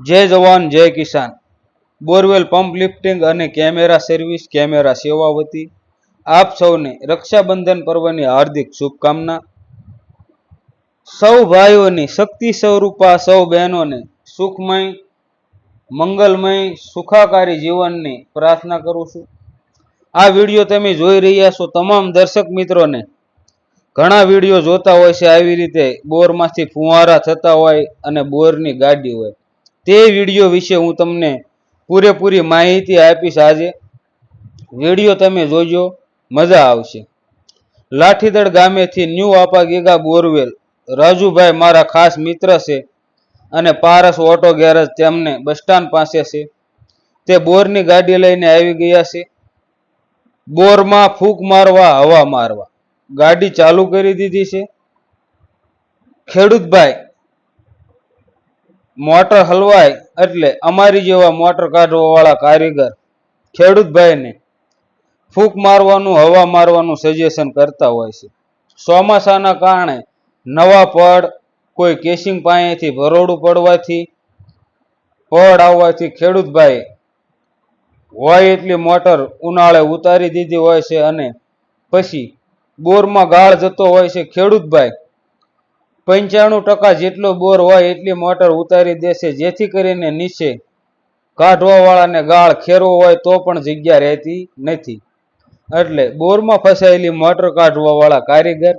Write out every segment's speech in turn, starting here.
જય જવાન, જય કિસાન. બોરવેલ પંપ લિફ્ટિંગ અને કેમેરા સર્વિસ, કેમેરા સેવા વતી આપ સૌને રક્ષાબંધન પર્વની હાર્દિક શુભકામના. સૌ ભાઈઓની શક્તિ સ્વરૂપા, સૌ બહેનોને સુખમય, મંગલમય, સુખાકારી જીવનની પ્રાર્થના કરું છું. આ વીડિયો તમે જોઈ રહ્યા છો તમામ દર્શક મિત્રોને. ઘણા વીડિયો જોતા હોય છે, આવી રીતે બોરમાંથી ફુવારા થતા હોય અને બોરની ગાડી હોય. તે વીડિયો વિશે હું તમને પૂરેપૂરી માહિતી આપીશ આજે. વીડિયો તમે જોજો, મજા આવશે. લાઠીદળ ગામેથી ન્યૂ આપા ગીગા બોરવેલ. રાજુભાઈ મારા ખાસ મિત્ર છે અને પારસ ઓટો ગેરેજ તેમને બસ સ્ટેન્ડ પાસે છે. તે બોરની ગાડી લઈને આવી ગયા છે. બોરમાં ફૂંક મારવા, હવા મારવા. ગાડી ચાલુ કરી દીધી છે. ખેડૂતભાઈ મોટર હલવાય એટલે અમારી જેવા મોટર કાઢવાવાળા કારીગર ખેડૂતભાઈને ફૂંક મારવાનું, હવા મારવાનું સજેશન કરતા હોય છે. ચોમાસાના કારણે નવા પડ, કોઈ કેસિંગ પાસેથી ભરોડું પડવાથી, પડ આવવાથી ખેડૂતભાઈ હોય એટલી મોટર ઉનાળે ઉતારી દીધી હોય છે અને પછી બોરમાં ગાળ જતો હોય છે ખેડૂતભાઈ. પંચાણું ટકા જેટલો બોર હોય એટલી મોટર ઉતારી દેશે, જેથી કરીને નીચે કાઢવા વાળાને ગાળ ખેરવો હોય તો પણ જગ્યા રહેતી નથી. એટલે બોરમાં ફસાયેલી મોટર કાઢવા વાળા કારીગર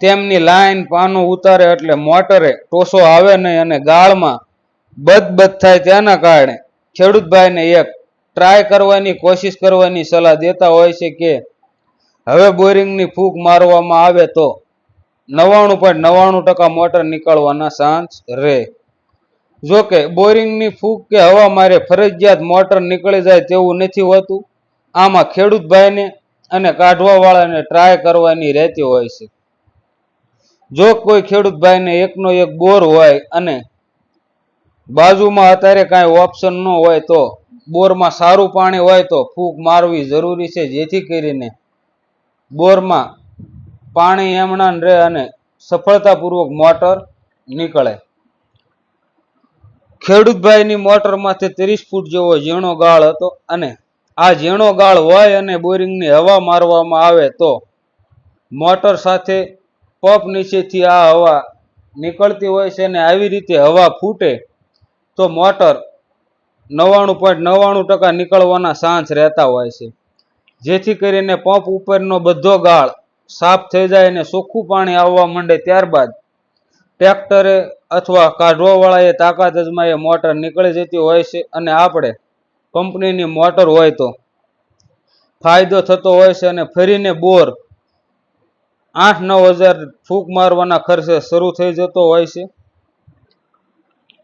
તેમની લાઈન પાનું ઉતારે એટલે મોટરે ટોસો આવે નહીં અને ગાળમાં બદ બદ થાય તેના કારણે ખેડૂતભાઈને એક ટ્રાય કરવાની કોશિશ કરવાની સલાહ દેતા હોય છે કે, હવે બોરિંગની ફૂંક મારવામાં આવે તો નવ્વાણું પોઈન્ટ નવ્વાણું ટકા મોટર નીકળવાના ચાન્સ રહે. જો કે બોરિંગની ફૂગ કે હવા મારે ફરજિયાત મોટર નીકળી જાય તેવું નથી હોતું. આમાં ખેડૂતભાઈને અને કાઢવાવાળાને ટ્રાય કરવાની રહેતી હોય છે. જો કોઈ ખેડૂતભાઈને એકનો એક બોર હોય અને બાજુમાં અત્યારે કાંઈ ઓપ્શન ન હોય તો બોરમાં સારું પાણી હોય તો ફૂંક મારવી જરૂરી છે. જેથી કરીને બોરમાં પાણી એમણા રહે અને સફળતાપૂર્વક મોટર નીકળે. ખેડૂતભાઈની મોટરમાંથી ત્રીસ ફૂટ જેવો ઝીણો ગાળ હતો અને આ ઝીણો ગાળ હોય અને બોરિંગની હવા મારવામાં આવે તો મોટર સાથે પંપ નીચેથી આ હવા નીકળતી હોય છે અને આવી રીતે હવા ફૂટે તો મોટર નવ્વાણું પોઈન્ટ નવ્વાણું ટકા નીકળવાના ચાન્સ રહેતા હોય છે. જેથી કરીને પંપ ઉપરનો બધો ગાળ સાફ થઈ જાય અને ચોખ્ખું પાણી આવવા માંડે ત્યારબાદ ટ્રેક્ટરે અથવા કાઢવાવાળાએ તાકાત અજમાએ મોટર નીકળી જતી હોય છે અને આપણે કંપનીની મોટર હોય તો ફાયદો થતો હોય છે અને ફરીને બોર આઠ નવ હજાર ફૂંક મારવાના ખર્ચે શરૂ થઈ જતો હોય છે.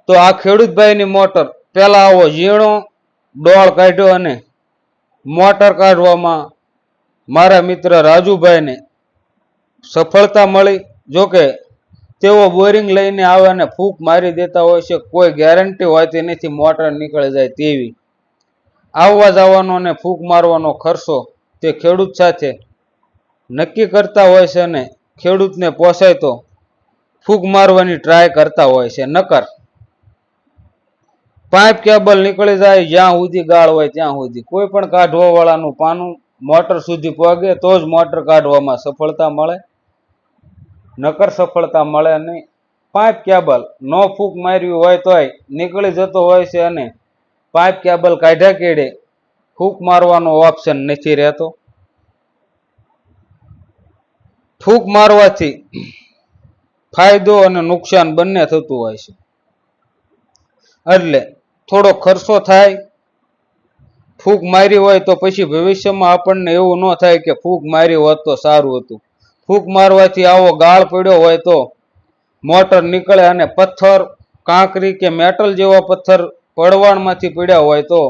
તો આ ખેડૂતભાઈની મોટર પહેલાં આવો ઝીણો ડોળ કાઢ્યો અને મોટર કાઢવામાં મારા મિત્ર રાજુભાઈને સફળતા મળી. જોકે તેઓ બોરિંગ લઈને આવે અને ફૂંક મારી દેતા હોય છે, કોઈ ગેરંટી હોતી નથી, મોટર નીકળી જાય તેવી. આવવા જવાનો અને ફૂંક મારવાનો ખર્ચો તે ખેડૂત સાથે નક્કી કરતા હોય છે અને ખેડૂતને પોસાય તો ફૂંક મારવાની ટ્રાય કરતા હોય છે. નકર પાઇપ કેબલ નીકળી જાય જ્યાં સુધી ગાળ હોય ત્યાં સુધી. કોઈ પણ કાઢવાવાળાનું પાનું મોટર સુધી પહોંચે તો જ મોટર કાઢવામાં સફળતા મળે. નકર સફળતા મળે નહીં. પાઇપ કેબલ નો ફૂંક માર્યું હોય તોય નીકળી જતો હોય છે અને પાઇપ કેબલ કાઢ્યા કેડે ફૂંક મારવાનો ઓપ્શન નથી રહેતો. ફૂંક મારવાથી ફાયદો અને નુકસાન બંને થતું હોય છે. એટલે થોડો ખર્ચો થાય, ફૂંક મારી હોય તો પછી ભવિષ્યમાં આપણને એવું ન થાય કે ફૂંક મારી હોત તો સારું હતું. ફૂંક મારવાથી આવો ગાળ પડ્યો હોય તો મોટર નીકળે અને પથ્થર, કાંકરી કે મેટલ જેવા પથ્થર પડવાણમાંથી પડ્યા હોય તો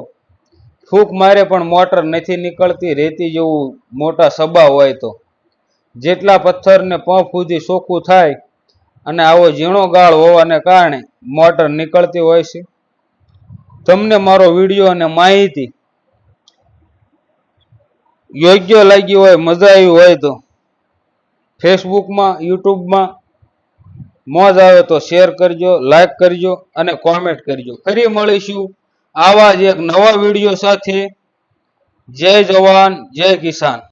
ફૂંક મારે પણ મોટર નથી નીકળતી, રેતી જેવું મોટા સબા હોય તો. જેટલા પથ્થરને પંપ સુધી ચોખ્ખું થાય અને આવો ઝીણો ગાળ હોવાને કારણે મોટર નીકળતી હોય છે. તમને મારો વીડિયો અને માહિતી યોગ્ય લાગી હોય, મજા આવી હોય તો ફેસબુકમાં, યુટ્યુબમાં મોજ આવે તો શેર કરજો, લાઈક કરજો અને કોમેન્ટ કરજો. ફરી મળીશું આવા જ એક નવા વીડિયો સાથે. જય જવાન, જય કિસાન.